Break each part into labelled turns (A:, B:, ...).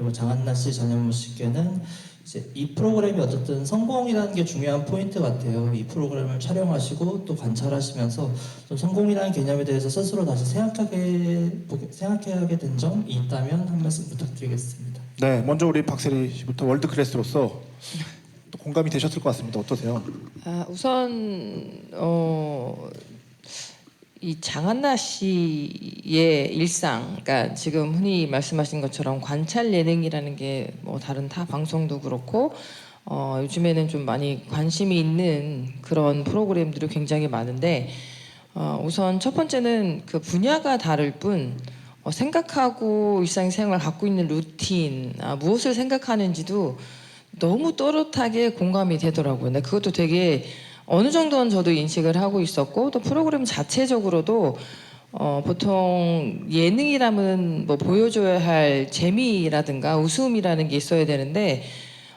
A: 그리고 장한나 씨, 전현무 씨께는 이제 이 프로그램이 어쨌든 성공이라는 게 중요한 포인트 같아요. 이 프로그램을 촬영하시고 또 관찰하시면서 좀 성공이라는 개념에 대해서 스스로 다시 생각하게 보게- 생각해야 된 점이 있다면 한 말씀 부탁드리겠습니다.
B: 네, 먼저 우리 박세리 씨부터 월드 클래스로서 또 공감이 되셨을 것 같습니다. 어떠세요?
C: 아, 우선 어, 이 장한나 씨의 일상, 그러니까 지금 흔히 말씀하신 것처럼 관찰 예능이라는 게 뭐 다른 타 방송도 그렇고 어, 요즘에는 좀 많이 관심이 있는 그런 프로그램들이 굉장히 많은데 어, 우선 첫 번째는 그 분야가 다를 뿐 어, 생각하고 일상생활 갖고 있는 루틴, 아, 무엇을 생각하는지도 너무 또렷하게 공감이 되더라고요. 근데 그것도 되게 어느 정도는 저도 인식을 하고 있었고 또 프로그램 자체적으로도 어, 보통 예능이라면 뭐 보여줘야 할 재미라든가 웃음이라는 게 있어야 되는데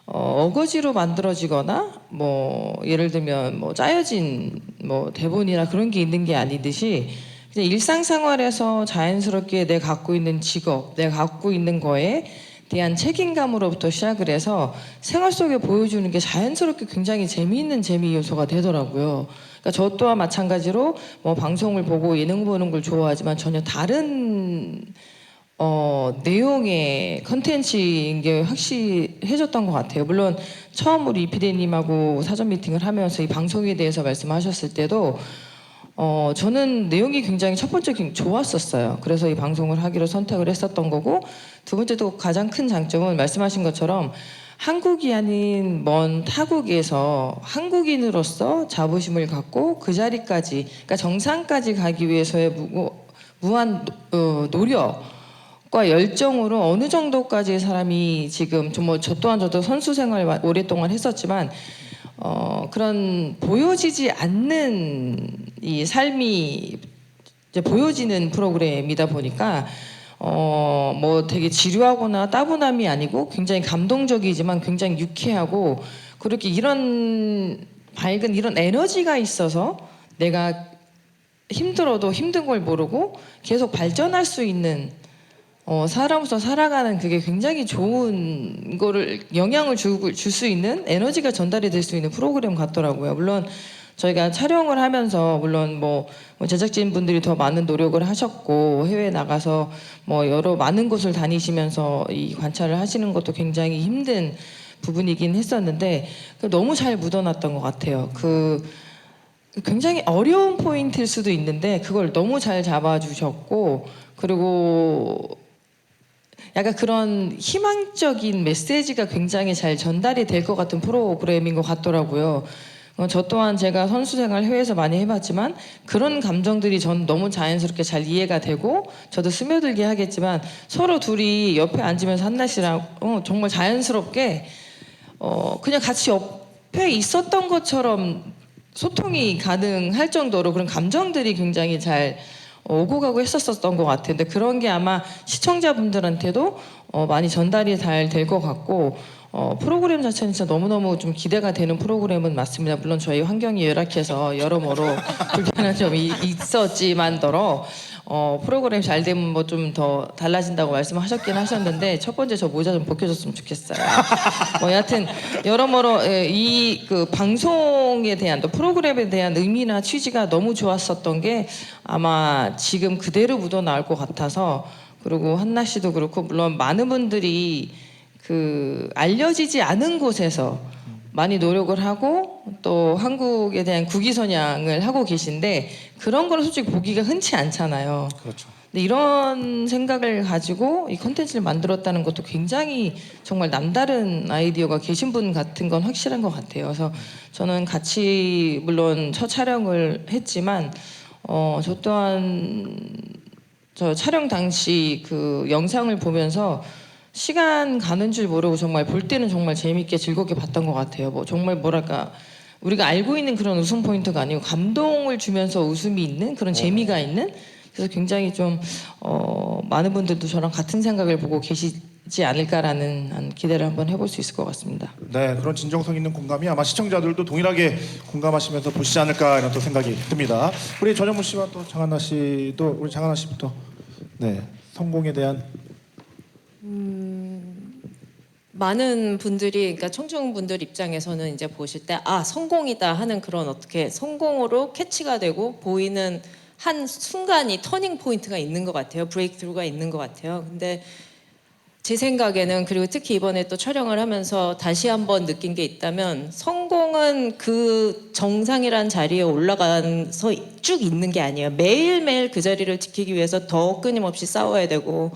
C: 어, 어거지로 만들어지거나 뭐 예를 들면 뭐 짜여진 뭐 대본이나 그런 게 있는 게 아니듯이 그냥 일상생활에서 자연스럽게 내가 갖고 있는 직업, 내가 갖고 있는 거에 대한 책임감으로부터 시작을 해서 생활 속에 보여주는 게 자연스럽게 굉장히 재미있는 재미 요소가 되더라고요. 그러니까 저 또한 마찬가지로 뭐 방송을 보고 예능 보는 걸 좋아하지만 전혀 다른 어, 내용의 컨텐츠인 게 확실해졌던 것 같아요. 물론 처음 우리 이피디님하고 사전 미팅을 하면서 이 방송에 대해서 말씀하셨을 때도 어, 저는 내용이 굉장히 첫 번째 굉장히 좋았었어요. 그래서 이 방송을 하기로 선택을 했었던 거고 두 번째도 가장 큰 장점은 말씀하신 것처럼 한국이 아닌 먼 타국에서 한국인으로서 자부심을 갖고 그 자리까지, 그러니까 정상까지 가기 위해서의 무, 무한 어, 노력 과 열정으로 어느 정도까지 사람이 지금 좀뭐저 또한 저도 선수 생활 마- 오랫동안 했었지만 어, 그런 보여지지 않는 이 삶이 이제 보여지는 프로그램이다 보니까 어, 뭐 되게 지루하거나 따분함이 아니고 굉장히 감동적이지만 굉장히 유쾌하고 그렇게 이런 밝은 이런 에너지가 있어서 내가 힘들어도 힘든 걸 모르고 계속 발전할 수 있는 어, 사람으로서 살아가는 그게 굉장히 좋은 거를 영향을 줄 수 있는 에너지가 전달이 될 수 있는 프로그램 같더라고요. 물론 저희가 촬영을 하면서 물론 뭐 제작진 분들이 더 많은 노력을 하셨고 해외 나가서 뭐 여러 많은 곳을 다니시면서 이 관찰을 하시는 것도 굉장히 힘든 부분이긴 했었는데 그 너무 잘 묻어놨던 것 같아요. 그 굉장히 어려운 포인트일 수도 있는데 그걸 너무 잘 잡아주셨고 그리고 약간 그런 희망적인 메시지가 굉장히 잘 전달이 될 것 같은 프로그램인 것 같더라고요. 어, 저 또한 제가 선수 생활 해외에서 많이 해봤지만 그런 감정들이 전 너무 자연스럽게 잘 이해가 되고 저도 스며들게 하겠지만 서로 둘이 옆에 앉으면서 한나 씨랑 어, 정말 자연스럽게 어, 그냥 같이 옆에 있었던 것처럼 소통이 가능할 정도로 그런 감정들이 굉장히 잘 오고 가고 했었었던 것 같은데 그런 게 아마 시청자분들한테도 어, 많이 전달이 잘 될 것 같고 어, 프로그램 자체는 진짜 너무너무 좀 기대가 되는 프로그램은 맞습니다. 물론 저희 환경이 열악해서 여러모로 불편한 점이 있었지만더러 어, 프로그램이 잘 되면 뭐 좀 더 달라진다고 말씀하셨긴 하셨는데 첫 번째 저 모자 좀 벗겨줬으면 좋겠어요. 뭐 여하튼 여러모로 이 그 방송에 대한 또 프로그램에 대한 의미나 취지가 너무 좋았었던 게 아마 지금 그대로 묻어 나올 것 같아서 그리고 한나 씨도 그렇고 물론 많은 분들이 그 알려지지 않은 곳에서 많이 노력을 하고 또 한국에 대한 국위 선양을 하고 계신데 그런 거는 솔직히 보기가 흔치 않잖아요.
B: 그렇죠.
C: 근데 이런 생각을 가지고 이 컨텐츠를 만들었다는 것도 굉장히 정말 남다른 아이디어가 계신 분 같은 건 확실한 것 같아요. 그래서 저는 같이 물론 첫 촬영을 했지만 어, 저 또한 저 촬영 당시 그 영상을 보면서 시간 가는 줄 모르고 정말 볼 때는 정말 재밌게 즐겁게 봤던 것 같아요. 뭐 정말 뭐랄까 우리가 알고 있는 그런 웃음 포인트가 아니고 감동을 주면서 웃음이 있는 그런 재미가 있는 그래서 굉장히 좀 어, 많은 분들도 저랑 같은 생각을 보고 계시지 않을까라는 한 기대를 한번 해볼 수 있을 것 같습니다.
B: 네, 그런 진정성 있는 공감이 아마 시청자들도 동일하게 공감하시면서 보시지 않을까 이런 또 생각이 듭니다. 우리 전현무 씨와 또 장한나 씨도 우리 장한나 씨부터 네 성공에 대한
D: 많은 분들이 그러니까 청중분들 입장에서는 이제 보실 때 아 성공이다 하는 그런 어떻게 성공으로 캐치가 되고 보이는 한 순간이 터닝 포인트가 있는 것 같아요 브레이크트루가 있는 것 같아요 근데 제 생각에는 그리고 특히 이번에 또 촬영을 하면서 다시 한번 느낀 게 있다면 성공은 그 정상이란 자리에 올라가서 쭉 있는 게 아니에요. 매일매일 그 자리를 지키기 위해서 더 끊임없이 싸워야 되고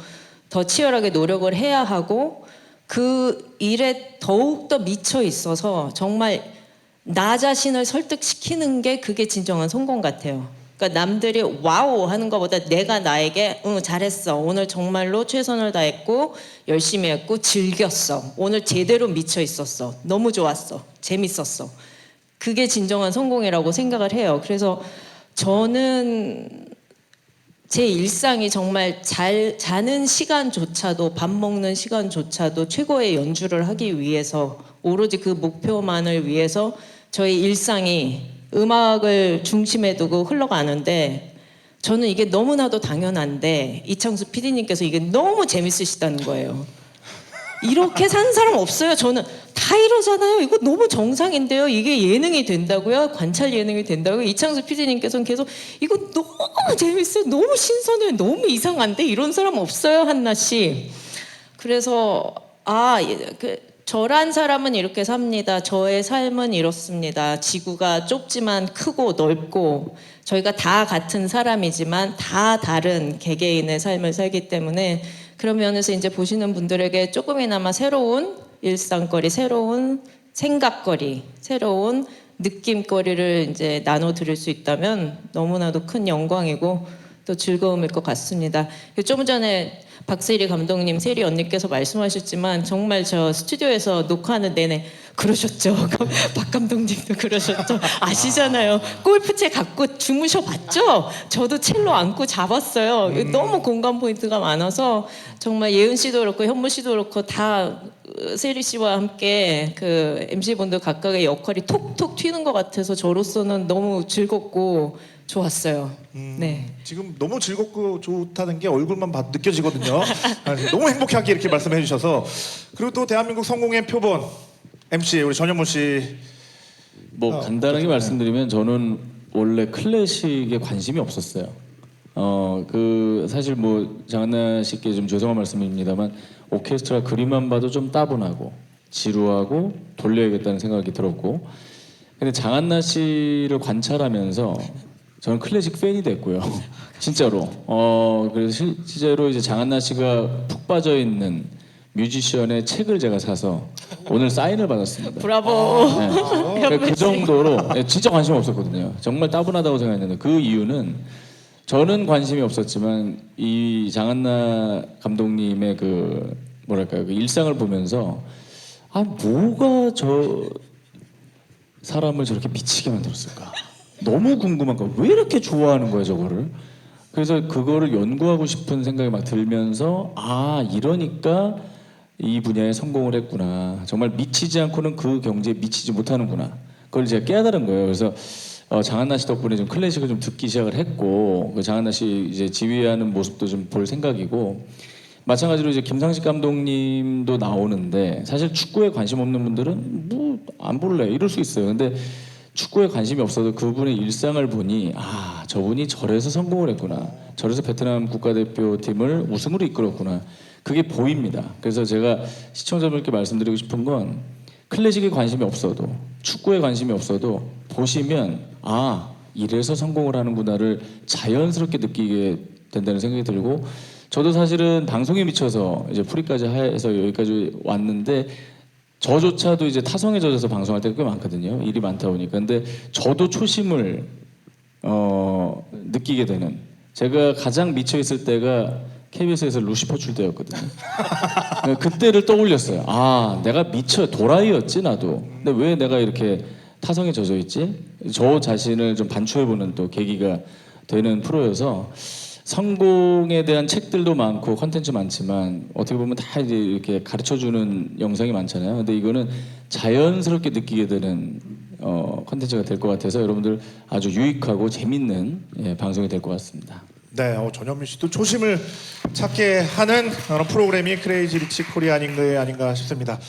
D: 더 치열하게 노력을 해야 하고 그 일에 더욱더 미쳐 있어서 정말 나 자신을 설득시키는 게 그게 진정한 성공 같아요. 그러니까 남들이 와우 하는 것보다 내가 나에게 응 잘했어. 오늘 정말로 최선을 다했고 열심히 했고 즐겼어. 오늘 제대로 미쳐 있었어. 너무 좋았어. 재밌었어. 그게 진정한 성공이라고 생각을 해요. 그래서 저는 제 일상이 정말 잘 자는 시간조차도 밥 먹는 시간조차도 최고의 연주를 하기 위해서 오로지 그 목표만을 위해서 저의 일상이 음악을 중심에 두고 흘러가는데 저는 이게 너무나도 당연한데 이창수 PD님께서 이게 너무 재밌으시다는 거예요. 이렇게 사는 사람 없어요. 저는 다 이러잖아요. 이거 너무 정상인데요. 이게 예능이 된다고요? 관찰 예능이 된다고요? 이창수 PD님께서는 계속 이거 너무 재밌어요. 너무 신선해요. 너무 이상한데 이런 사람 없어요, 한나 씨. 그래서 아, 예, 그 저란 사람은 이렇게 삽니다. 저의 삶은 이렇습니다. 지구가 좁지만 크고 넓고 저희가 다 같은 사람이지만 다 다른 개개인의 삶을 살기 때문에 그런 면에서 이제 보시는 분들에게 조금이나마 새로운 일상거리, 새로운 생각거리, 새로운 느낌거리를 이제 나눠 드릴 수 있다면 너무나도 큰 영광이고 또 즐거움일 것 같습니다. 좀 전에 박세리 감독님, 세리 언니께서 말씀하셨지만 정말 저 스튜디오에서 녹화하는 내내 그러셨죠. 박 감독님도 그러셨죠. 아시잖아요. 골프채 갖고 주무셔 봤죠? 저도 첼로 안고 잡았어요. 너무 공감 포인트가 많아서 정말 예은 씨도 그렇고 현무 씨도 그렇고 다 어, 세리 씨와 함께 그 MC 분들 각각의 역할이 톡톡 튀는 것 같아서 저로서는 너무 즐겁고 좋았어요. 네.
B: 지금 너무 즐겁고 좋다는 게 얼굴만 봐도 느껴지거든요. 아, 너무 행복하게 이렇게 말씀해 주셔서 그리고 또 대한민국 성공의 표본 MC 우리 전현무 씨
E: 뭐
B: 어,
E: 간단하게 말씀드리면 저는 원래 클래식에 관심이 없었어요. 어 그 사실 뭐 장한나 씨께 좀 죄송한 말씀입니다만 오케스트라 그림만 봐도 좀 따분하고 지루하고 돌려야겠다는 생각이 들었고 근데 장한나 씨를 관찰하면서 저는 클래식 팬이 됐고요. 진짜로. 어 그래서 실, 실제로 이제 장한나 씨가 푹 빠져 있는 뮤지션의 책을 제가 사서 오늘 사인을 받았습니다.
D: 브라보.
E: 네. 그러니까 그 정도로 네, 진짜 관심 없었거든요. 정말 따분하다고 생각했는데 그 이유는 저는 관심이 없었지만 이 장한나 감독님의 그 뭐랄까요 그 일상을 보면서 아 뭐가 저 사람을 저렇게 미치게 만들었을까? 너무 궁금한 거야. 왜 이렇게 좋아하는 거야 저거를? 그래서 그거를 연구하고 싶은 생각이 막 들면서 아 이러니까 이 분야에 성공을 했구나. 정말 미치지 않고는 그 경지에 미치지 못하는구나. 그걸 제가 깨달은 거예요. 그래서 어, 장한나 씨 덕분에 좀 클래식을 좀 듣기 시작을 했고 그 장한나 씨 이제 지휘하는 모습도 좀 볼 생각이고 마찬가지로 이제 김상식 감독님도 나오는데 사실 축구에 관심 없는 분들은 뭐 안 볼래 이럴 수 있어요. 근데 축구에 관심이 없어도 그분의 일상을 보니 아 저분이 저래서 성공을 했구나. 저래서 베트남 국가대표팀을 우승으로 이끌었구나. 그게 보입니다. 그래서 제가 시청자분께 말씀드리고 싶은 건 클래식에 관심이 없어도 축구에 관심이 없어도 보시면 아 이래서 성공을 하는구나를 자연스럽게 느끼게 된다는 생각이 들고 저도 사실은 방송에 미쳐서 이제 프리까지 해서 여기까지 왔는데 저조차도 이제 타성에 젖어서 방송할 때가 꽤 많거든요. 일이 많다 보니까. 근데 저도 초심을 어, 느끼게 되는 제가 가장 미쳐 있을 때가 KBS에서 루시퍼 출 때였거든요. 그때를 떠올렸어요. 아, 내가 미쳐 도라이였지 나도. 근데 왜 내가 이렇게 타성에 젖어 있지? 저 자신을 좀 반추해보는 또 계기가 되는 프로여서 성공에 대한 책들도 많고 컨텐츠 많지만 어떻게 보면 다 이제 이렇게 가르쳐주는 영상이 많잖아요. 근데 이거는 자연스럽게 느끼게 되는 어, 컨텐츠가 될 것 같아서 여러분들 아주 유익하고 재밌는 예, 방송이 될 것 같습니다.
B: 네, 어, 전현민 씨도 초심을 찾게 하는 그런 프로그램이 크레이지 리치 코리아닝 아닌가 싶습니다.